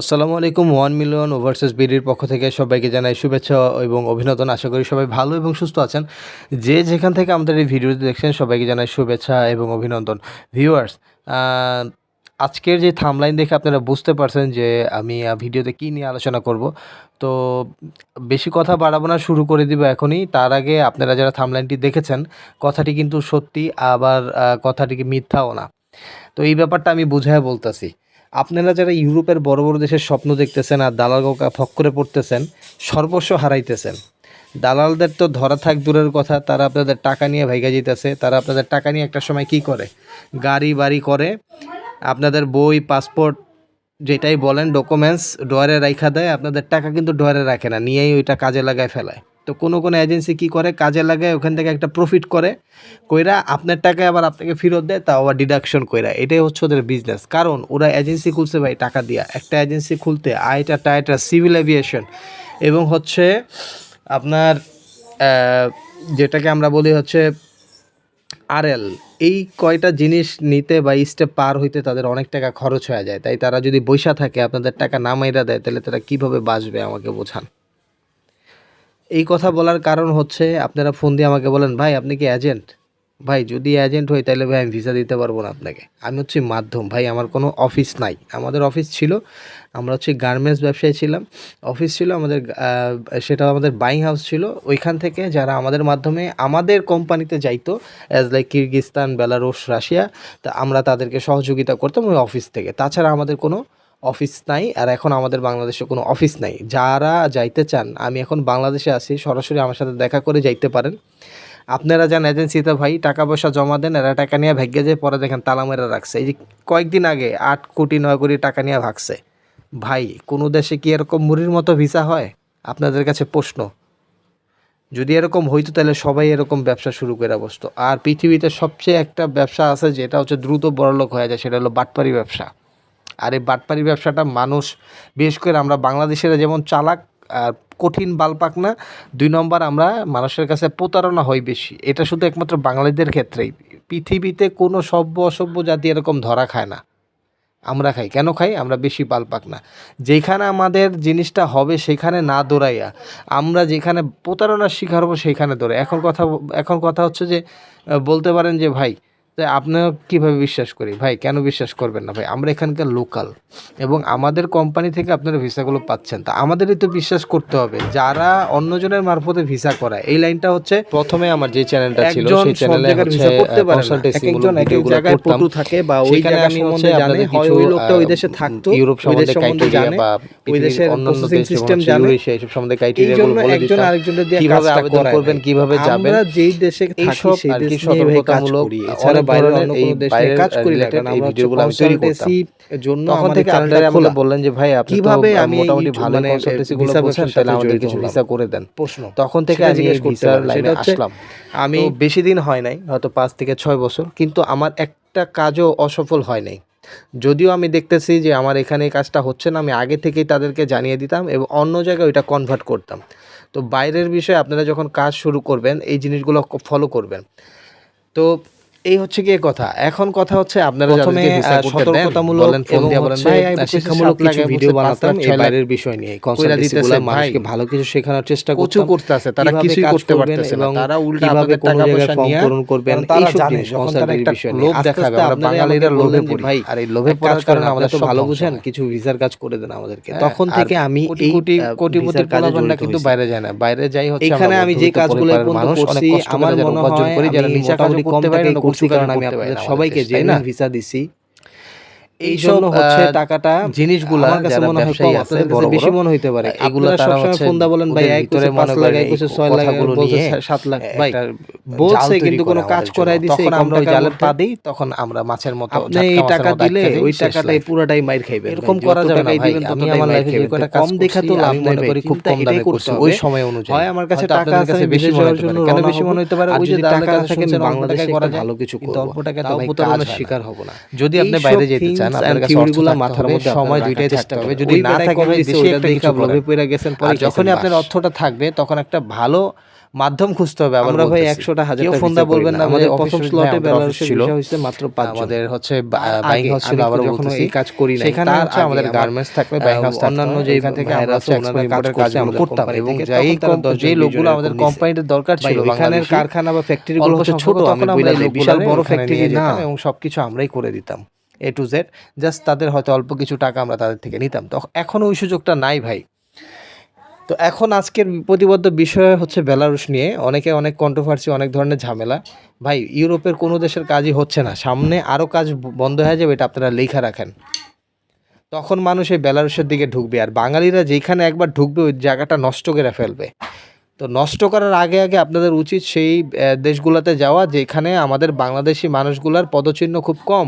আসসালামু আলাইকুম one million Overseas বিডির পক্ষ থেকে সবাইকে জানাই শুভেচ্ছা এবং অভিনন্দন। আশা করি সবাই ভালো এবং সুস্থ আছেন। যে যেখান থেকে আমাদের এই ভিডিওটি দেখছেন সবাইকে জানাই শুভেচ্ছা এবং অভিনন্দন। ভিউয়ার্স আজকের যে থামলাইন দেখে আপনারা বুঝতে পারছেন যে আমি ভিডিওতে কী নিয়ে আলোচনা করব। তো বেশি কথা বাড়াবো না শুরু করে দিব এখনই। তার আগে আপনারা যারা থামলাইনটি দেখেছেন কথাটি কিন্তু সত্যি আবার আহ, কথাটি মিথ্যাও না। তো এই ব্যাপারটা আমি বুঝায় বলতেছি। আপনারা যারা ইউরোপের বড় বড় দেশের স্বপ্ন দেখতেছেন আর দালাল গোকা ফক্করে পড়তেছেন, সর্বস্ব হারাইতেছেন। দালালদের তো ধরা থাক দূরের কথা, তারা আপনাদের টাকা নিয়ে ভাইগা যেতেছে তারা আপনাদের টাকা নিয়ে একটা সময় কি করে? গাড়ি, বাড়ি করে, আপনাদের বই, পাসপোর্ট, যেটাই বলেন ডকুমেন্টস ডোয়ারে রাইখা দেয়, আপনাদের টাকা কিন্তু ডোয়ারে রাখে না, নিয়েই ওইটা কাজে লাগায় ফেলায়। তো কোনো কোনো এজেন্সি কি করে? কাজে লাগায়, ওখান থেকে একটা প্রফিট করে, কইরা আপনার টাকায় আবার আপনাকে ফেরত দেয়, তাও আবার ডিডাকশন কইরা। এটাই হচ্ছে ওদের বিজনেস কারণ ওরা এজেন্সি খুলছে ভাই, টাকা দিয়া। একটা এজেন্সি খুলতে আইটা টাইটা সিভিল এভিয়েশন এবং হচ্ছে আপনার যেটাকে আমরা বলি হচ্ছে আরএল এই কয়টা জিনিস নিতে বা স্টেপ পার হইতে তাদের অনেক টাকা খরচ হয়ে যায়। তাই তারা যদি বৈশা থাকে, আপনাদের টাকা না মাইরা দেয়, তাহলে তারা কীভাবে বাঁচবে আমাকে বোঝান? এই কথা বলার কারণ হচ্ছে আপনারা ফোন দিয়ে আমাকে বলেন, ভাই, আপনি কি এজেন্ট ভাই, যদি এজেন্ট হই তাহলে ভাই, আমি ভিসা দিতে পারব না আপনাকে। আমি হচ্ছে মাধ্যম, ভাই, আমার কোনো অফিস নাই। আমাদের অফিস ছিল, আমরা হচ্ছে গার্মেন্টস ব্যবসায়ী ছিলাম। অফিস ছিল আমাদের সেটা আমাদের বাইং হাউস ছিল। ওইখান থেকে যারা আমাদের মাধ্যমে, আমাদের কোম্পানিতে যাইতো as like Kyrgyzstan Belarus Russia তা আমরা তাদেরকে সহযোগিতা করতাম ওই অফিস থেকে। তাছাড়া আমাদের কোনো অফিস নাই আর এখন আমাদের বাংলাদেশে কোনো অফিস নাই। যারা যাইতে চান, আমি এখন বাংলাদেশে আছি, সরাসরি আমার সাথে দেখা করে যাইতে পারেন। আপনারা যান এজেন্সিতে ভাই, টাকা পয়সা জমা দেন, এরা টাকা নিয়ে ভাগ্যে যায়, পরে দেখেন তালা মেরে রাখছে। এই যে কয়েকদিন আগে আট কোটি, নয় কোটি টাকা নিয়ে ভাগছে। ভাই, কোনো দেশে কি এরকম মুড়ির মতো ভিসা হয়? আপনাদের কাছে প্রশ্ন। যদি এরকম হইতো তাহলে সবাই এরকম ব্যবসা শুরু করে বসতো। আর পৃথিবীতে সবচেয়ে একটা ব্যবসা আছে, যেটা হচ্ছে দ্রুত বড়লোক হয়ে যায়, সেটা হলো বাটপারি ব্যবসা। আর এই বাটপারি ব্যবসাটা মানুষ, বিশেষ করে আমরা বাংলাদেশেরা যেমন চালাক আর কঠিন বালপাক না দুই নম্বর আমরা মানুষের কাছে প্রতারণা হয় বেশি। এটা শুধু একমাত্র বাঙালিদের ক্ষেত্রেই। পৃথিবীতে কোনো সভ্য অসভ্য জাতি এরকম ধরা খায় না। আমরা খাই। কেন খাই? আমরা বেশি পালপাক না যেখানে আমাদের জিনিসটা হবে সেখানে না দৌড়াইয়া। আমরা যেখানে প্রতারণার শিকার হব সেখানে দৌড়াই। এখন কথা এখন কথা হচ্ছে যে বলতে পারেন যে ভাই তো আপনিও কীভাবে বিশ্বাস করি? ভাই কেন বিশ্বাস করবেন না? ভাই আমরা এখানকার লোকাল এবং আমাদের কোম্পানি থেকে আপনারা ভিসাগুলো পাচ্ছেন। তা আমাদেরই তো বিশ্বাস করতে হবে। যারা অন্যজনের মারফতে ভিসা করায় এই লাইনটা হচ্ছে প্রথমে আমার যে চ্যানেলটা ছিল সেই চ্যানেলে ভিসা করতে পারে। একজন এক এক জায়গায় পটু থাকে বা ওই জায়গা সম্বন্ধে জানে হয় ওই লোকটা ওই দেশে থাকতো ইউরোপ সম্বন্ধে ক্রাইটেরিয়া বা ওই দেশের অন্যান্য সিস্টেম জানে। এইসব সম্বন্ধে এই ক্রাইটেরিয়াগুলো জন্য বলে দিতাম। কীভাবে আবেদন করবেন কীভাবে যাবেন? আমরা যেই দেশে থাকি সেই দেশ সতর্কতামূলক বাইরে অন্য কোনো দেশ কাজ করি না কারণ আমরা ভিডিওগুলো আমি তৈরি করতাম। জন্য তখন থেকে আপনারা আমাকে বললেন যে ভাই আপনি কীভাবে আমি মোটামুটি ভালো মানে কনসালটেন্সি গুলো বলছেন তাহলে আমাদের কিছু ভিসা করে দেন। প্রশ্ন। তখন থেকে আমি এই ভিসার লাইনে আসলাম। আমি আমি বেশি দিন হয় নাই হয়তো পাঁচ থেকে ছয় বছর কিন্তু আমার একটা কাজও অসফল হয় নাই। যদিও আমি দেখতেছি যে আমার এখানে কাজটা হচ্ছে না আমি আগে থেকেই তাদেরকে জানিয়ে দিতাম এবং অন্য জায়গায় ওইটা কনভার্ট করতাম। তো বাইরের বিষয়ে আপনারা যখন কাজ শুরু করবেন এই জিনিসগুলো ফলো করবেন। তো এই হচ্ছে কি কথা। এখন কথা হচ্ছে আপনারা প্রথমে, করতে সতর্কতামূলক এবং শিক্ষামূলক কিছু ভিডিও বানাতাম এই বাইরের বিষয় নিয়ে কইরা দিতেছে মানুষকে ভালো কিছু শেখানোর চেষ্টা করতাম করতেছে তারা কিছুই করতে পারতেছে না তারা উল্টা আপনাদের টাকা পয়সা নিয়ে পূরণ করবেন, তারা জানে একটা বিষয় নিয়ে। লোভ দেখাবে আমরা বাঙালিরা লোভে পড়ি। ভাই, আর এই লোভে পড়ার কারণে আমাদের তো ভালো বুঝেন কিছু ভিসার কাজ করে দেন আমাদেরকে। হ্যাঁ, তখন থেকে আমি কোটি এই কোটি পোলাপানরা জড়িত কিন্তু বাইরে যায় না বাইরে যাই হচ্ছে এখানে আমি যে কাজগুলো পরিবারের পর্যন্ত মানুষ। অনেক করছি কষ্ট করে আমার মনে হয় আমি মোটামুটি করতে কম পারি টাকায় করছি কারণ আমি আপনাদের সবাইকে যে জেনুইন না? ভিসা দিছি এই জন্য হচ্ছে টাকাটা জিনিসগুলা আমার কাছে মনে হয় কম আপনাদের কাছে বেশি মনে হইতে পারে এগুলা তারা হচ্ছে ফোন দা বলেন ভাই মনে লাখ বলছে ভাই বলছে কিন্তু কোনো কাজ জন্য। দিছে তখন আমরা ওই মধ্যে। পা দিই তখন আমরা মাছের মতো এই টাকা দিলে ওই টাকাটাই। পুরাটাই মাইর খাইবেন এরকম করা যাবে না ভাই আমি আমার লাইফে যে কম দেখা তো লাভ মনে করি খুব কম দামে করছি ওই সময় অনুযায়ী হয় আমার কাছে টাকা আছে বেশি মনে জন্য কেন বেশি মনে হতে পারে ওই যে টাকা থাকে বাংলাদেশে করা ভালো কিছু কিন্তু অল্প তাও প্রতারণার শিকার হব না যদি আপনি বাইরে যেতে চান চান আপনার কাছে theory অর্থগুলা থাকতে মাথার মধ্যে সময় দুইটাই থাকতে হবে। যদি না থাকে ভাই দিছে, একটা কিছু লোভে করেন। গেছেন, পরে যখনই আপনার অর্থটা থাকবে তখন একটা ভালো মাধ্যম খুঁজতে হবে আমরা ভাই একশোটা হাজার ফোন দা বলবেন না। না আমাদের প্রথম স্লটে বেলারুশের ছিল। ভিসা মাত্র পাঁচজন। আমাদের হচ্ছে বাইং হচ্ছিল আমি আবার বলতেছি। এই কাজ করি নাই, সেখানে হচ্ছে আমাদের গার্মেন্টস থাকবে বাইং হাউস অন্যান্য যে এখান থেকে আমরা হচ্ছে কাজ করছে করতাম। এবং যাই যে লোকগুলো আমাদের নিছে। কোম্পানির দরকার ছিল ওইখানের কারখানা বা ফ্যাক্টরি গুলো হচ্ছে ছোট আমরা বিশাল বড় ফ্যাক্টরি না এবং সব কিছু আমরাই করে দিতাম এ টু জেড জাস্ট তাদের হয়তো অল্প কিছু টাকা আমরা তাদের থেকে নিতাম। তো এখন ওই সুযোগটা নাই ভাই। তো এখন আজকের প্রতিবদ্ধ বিষয় হচ্ছে বেলারুশ নিয়ে। অনেকে অনেক কন্ট্রোভার্সি অনেক ধরনের ঝামেলা। ভাই, ইউরোপের কোনো দেশের কাজই হচ্ছে না। সামনে আরও কাজ বন্ধ হয়ে যাবে, এটা আপনারা লেখা রাখেন। তখন মানুষ এই বেলারুশের দিকে ঢুকবে, আর বাঙালিরা যেখানে একবার ঢুকবে, ওই জায়গাটা নষ্ট করে ফেলবে। তো নষ্ট করার আগে আগে আপনাদের উচিত সেই দেশগুলোতে যাওয়া, যেখানে আমাদের বাংলাদেশি মানুষগুলার পদচিহ্ন খুব কম।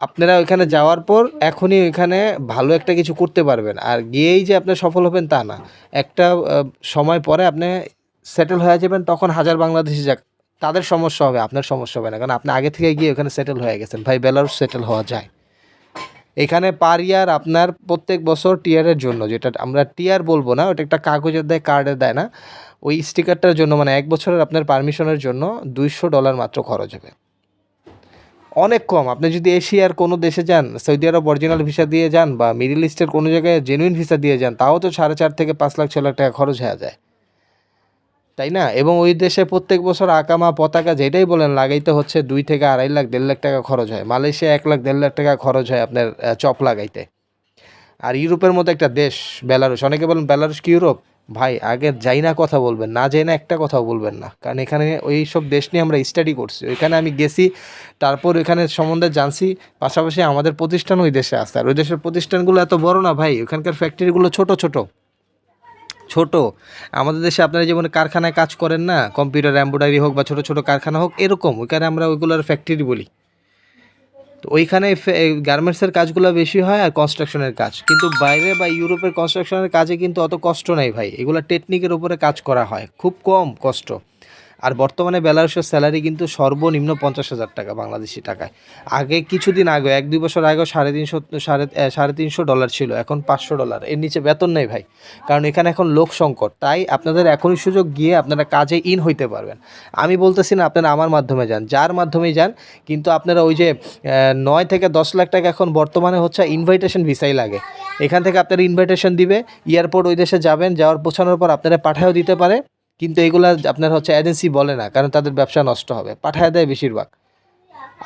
আপনারা ওইখানে যাওয়ার পর এখনই ওইখানে ভালো একটা কিছু করতে পারবেন। আর গিয়েই যে আপনি সফল হবেন তা না। একটা সময় পরে আপনি সেটেল হয়ে যাবেন, তখন হাজার বাংলাদেশি যাক। তাদের সমস্যা হবে, আপনার সমস্যা হবে না। কারণ আপনি আগে থেকে গিয়ে ওখানে সেটেল হয়ে গেছেন। ভাই বেলারুস সেটেল হওয়া যায়। এখানে পার ইয়ার আপনার প্রত্যেক বছর টিয়ারের জন্য, যেটা আমরা টিয়ার বলব না, ওটা একটা কাগজের দেয়, কার্ডের দেয় না। ওই স্টিকারটার জন্য মানে এক বছরের আপনার পারমিশনের জন্য দুইশো ডলার মাত্র খরচ হবে। অনেক কম। আপনি যদি এশিয়ার কোনো দেশে যান, সৌদি আরব অরিজিনাল ভিসা দিয়ে যান বা মিডিল ইস্টের কোনো জায়গায় জেনুইন ভিসা দিয়ে যান, তাও তো সাড়ে চার থেকে পাঁচ লাখ, ছ লাখ টাকা খরচ হয়ে যায়। তাই না? এবং ওই দেশে প্রত্যেক বছর আকামা, পতাকা যেটাই বলেন, লাগাইতে হচ্ছে দুই থেকে আড়াই লাখ, দেড় লাখ টাকা খরচ হয়। মালয়েশিয়া এক লাখ, দেড় লাখ টাকা খরচ হয় আপনার চপ লাগাইতে। আর ইউরোপের মতো একটা দেশ, বেলারুশ। অনেকে বলেন, বেলারুশ কি ইউরোপ? ভাই, আগে যাই না কথা বলবেন, না যাই না একটা কথাও বলবেন না। কারণ এখানে ওই সব দেশ নিয়ে আমরা স্টাডি করছি। ওইখানে আমি গেছি, তারপর ওইখানে সম্বন্ধে জানছি, পাশাপাশি আমাদের প্রতিষ্ঠান ওই দেশে আসছে আর ওই দেশের প্রতিষ্ঠানগুলো এত বড় না ভাই ওখানকার ফ্যাক্টরিগুলো ছোট ছোট। ছোট। আমাদের দেশে আপনারা যেমন কারখানায় কাজ করেন না কম্পিউটার এম্ব্রয়ডারি হোক বা ছোট ছোট কারখানা হোক, এরকম। ওইখানে আমরা ওইগুলোর ফ্যাক্টরি বলি। তো ওইখানে গার্মেন্টসের কাজগুলো বেশি হয় আর কনস্ট্রাকশনের কাজ। কিন্তু বাইরে বা ইউরোপের কনস্ট্রাকশনের কাজে কিন্তু অত কষ্ট নাই ভাই। এগুলো টেকনিকের উপরে কাজ করা হয়। খুব কম কষ্ট। আর বর্তমানে বেলারুশের স্যালারি কিন্তু সর্বনিম্ন পঞ্চাশ হাজার টাকা বাংলাদেশি টাকায়। আগে কিছুদিন আগে এক দুই বছর আগেও সাড়ে তিনশো, সাড়ে সাড়ে তিনশো ডলার ছিল, এখন পাঁচশো ডলার। এর নিচে বেতন নেই ভাই, কারণ এখানে এখন লোক সংকট। তাই আপনাদের এখনই সুযোগ গিয়ে আপনারা কাজে ইন হইতে পারবেন। আমি বলতেছি না আপনারা আমার মাধ্যমে যান, যার মাধ্যমেই যান, কিন্তু আপনারা ওই যে নয় থেকে দশ লাখ টাকা এখন বর্তমানে হচ্ছে ইনভাইটেশন ভিসাই লাগে। এখান থেকে আপনারা ইনভাইটেশন দিবে, এয়ারপোর্ট ওই দেশে যাবেন, যাওয়ার, পৌঁছানোর পর আপনারা পাঠায়ও দিতে পারে। কিন্তু এগুলা আপনার হচ্ছে এজেন্সি বলে না, কারণ তাদের ব্যবসা নষ্ট হবে। পাঠায় দেয় বেশিরভাগ।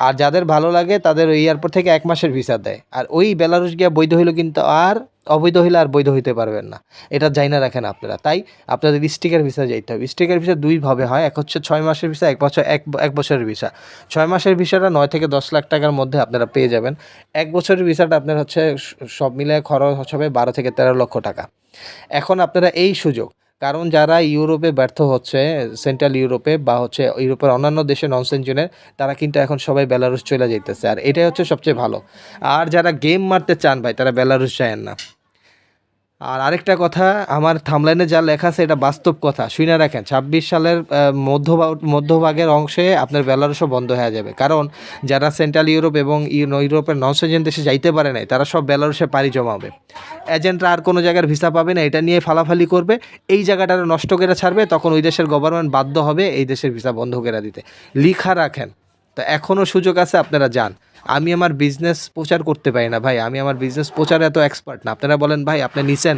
আর যাদের ভালো লাগে, তাদের ওই এয়ারপোর্ট থেকে এক মাসের ভিসা দেয়। আর ওই বেলারুশ গিয়া বৈধ হইল কিন্তু আর অবৈধ হইলে আর বৈধ হইতে পারবেন না। এটা যাই না রাখেন আপনারা। তাই আপনাদের স্টিকার ভিসা যাইতে হবে। স্টিকার ভিসা দুইভাবে হয়, এক হচ্ছে ছয় মাসের ভিসা এক বছর, এক এক বছরের ভিসা ছয় মাসের ভিসাটা নয় থেকে দশ লাখ টাকার মধ্যে আপনারা পেয়ে যাবেন। এক বছরের ভিসাটা আপনার হচ্ছে সব মিলে খরচ হবে বারো থেকে তেরো লক্ষ টাকা। এখন আপনারা এই সুযোগ কারণ যারা ইউরোপে ব্যর্থ হচ্ছে, সেন্ট্রাল ইউরোপে বা হচ্ছে ইউরোপের অন্যান্য দেশে নন সেঞ্চুনের তারা কিন্তু এখন সবাই বেলারুস চলে যাইতেছে। আর এটাই হচ্ছে সবচেয়ে ভালো। আর যারা গেম মারতে চান ভাই, তারা বেলারুস যায় না। আর আরেকটা কথা, আমার থামলাইনে যা লেখা আছে, এটা বাস্তব কথা। শুনে রাখেন, ছাব্বিশ সালের মধ্যভাগ মধ্যভাগের অংশে আপনার বেলারুসও বন্ধ হয়ে যাবে। কারণ যারা সেন্ট্রাল ইউরোপ এবং ইউ- ইউরোপের নন সেজেন দেশে যাইতে পারে নাই, তারা সব বেলারুসে পাড়ি জমাবে। এজেন্টরা আর কোনো জায়গার ভিসা পাবে না, এটা নিয়ে ফালাফালি করবে। এই জায়গাটা নষ্ট করে ছাড়বে, তখন ওই দেশের গভর্নমেন্ট বাধ্য হবে এই দেশের ভিসা বন্ধ করে দিতে। লিখা রাখেন। তো এখনও সুযোগ আছে, আপনারা যান। আমি আমার বিজনেস প্রচার করতে পারি না ভাই, আমি আমার বিজনেস প্রচারে এত এক্সপার্ট না। আপনারা বলেন, ভাই, আপনি নিছেন,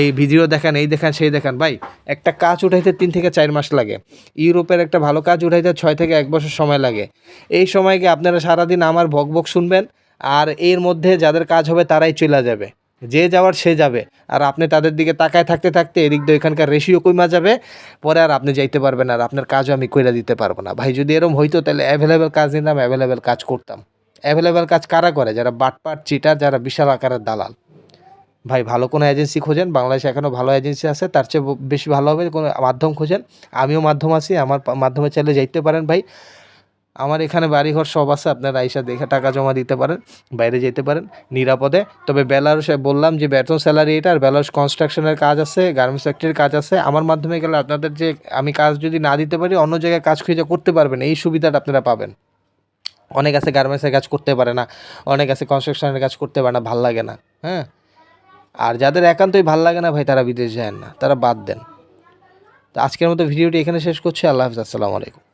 এই ভিডিও দেখেন, এই দেখেন, সেই দেখেন। ভাই, একটা কাজ উঠাইতে তিন থেকে চার মাস লাগে। ইউরোপের একটা ভালো কাজ উঠাইতে ছয় থেকে এক বছর সময় লাগে। এই সময়কে আপনারা সারাদিন আমার বক বক শুনবেন, আর এর মধ্যে যাদের কাজ হবে তারাই চলে যাবে। যে যাওয়ার সে যাবে। আর আপনি তাদের দিকে তাকায় থাকতে থাকতে এদিক দিয়ে এখানকার রেশিও কইমা যাবে, পরে আর আপনি যাইতে পারবেন আর আপনার কাজও আমি কইরা দিতে পারব না। ভাই, যদি এরকম হইতো তাহলে অ্যাভেলেবেল কাজ নিতাম অ্যাভেলেবেল কাজ করতাম। অ্যাভেলেবেল কাজ কারা করে? যারা বাটপাট চিটার যারা বিশাল আকারের দালাল। ভাই, ভালো কোনো এজেন্সি খোঁজেন, বাংলাদেশে এখনও ভালো এজেন্সি আছে, তার চেয়ে বেশি ভালো হবে কোনো মাধ্যম খোঁজেন। আমিও মাধ্যম আছি, আমার মাধ্যমে চাইলে যাইতে পারেন ভাই। আমার এখানে বাড়িঘর সব আছে, আপনারা আইসা দেখে টাকা জমা দিতে পারেন, বাইরে যেতে পারেন, নিরাপদে। তবে বেলারুসে বললাম যে বেতন স্যালারি এটা আর বেলারুস কনস্ট্রাকশনের কাজ আছে গার্মেন্টস ফ্যাক্টরির কাজ আছে। আমার মাধ্যমে গেলে আপনাদের যে আমি কাজ যদি না দিতে পারি, অন্য জায়গায় কাজ খুঁজে করতে পারবেন, এই সুবিধাটা আপনারা পাবেন। অনেক আছে গার্মেন্টসের কাজ করতে পারে না, অনেক আছে কনস্ট্রাকশনের কাজ করতে পারে না, ভালো লাগে না হ্যাঁ? আর যাদের একান্তই ভালো লাগে না ভাই, তারা বিদেশ যায় না, তারা বাদ দেন। তো আজকের মতো ভিডিওটি এখানে শেষ করছি, আল্লাহ হাফিজ, আসসালামু আলাইকুম।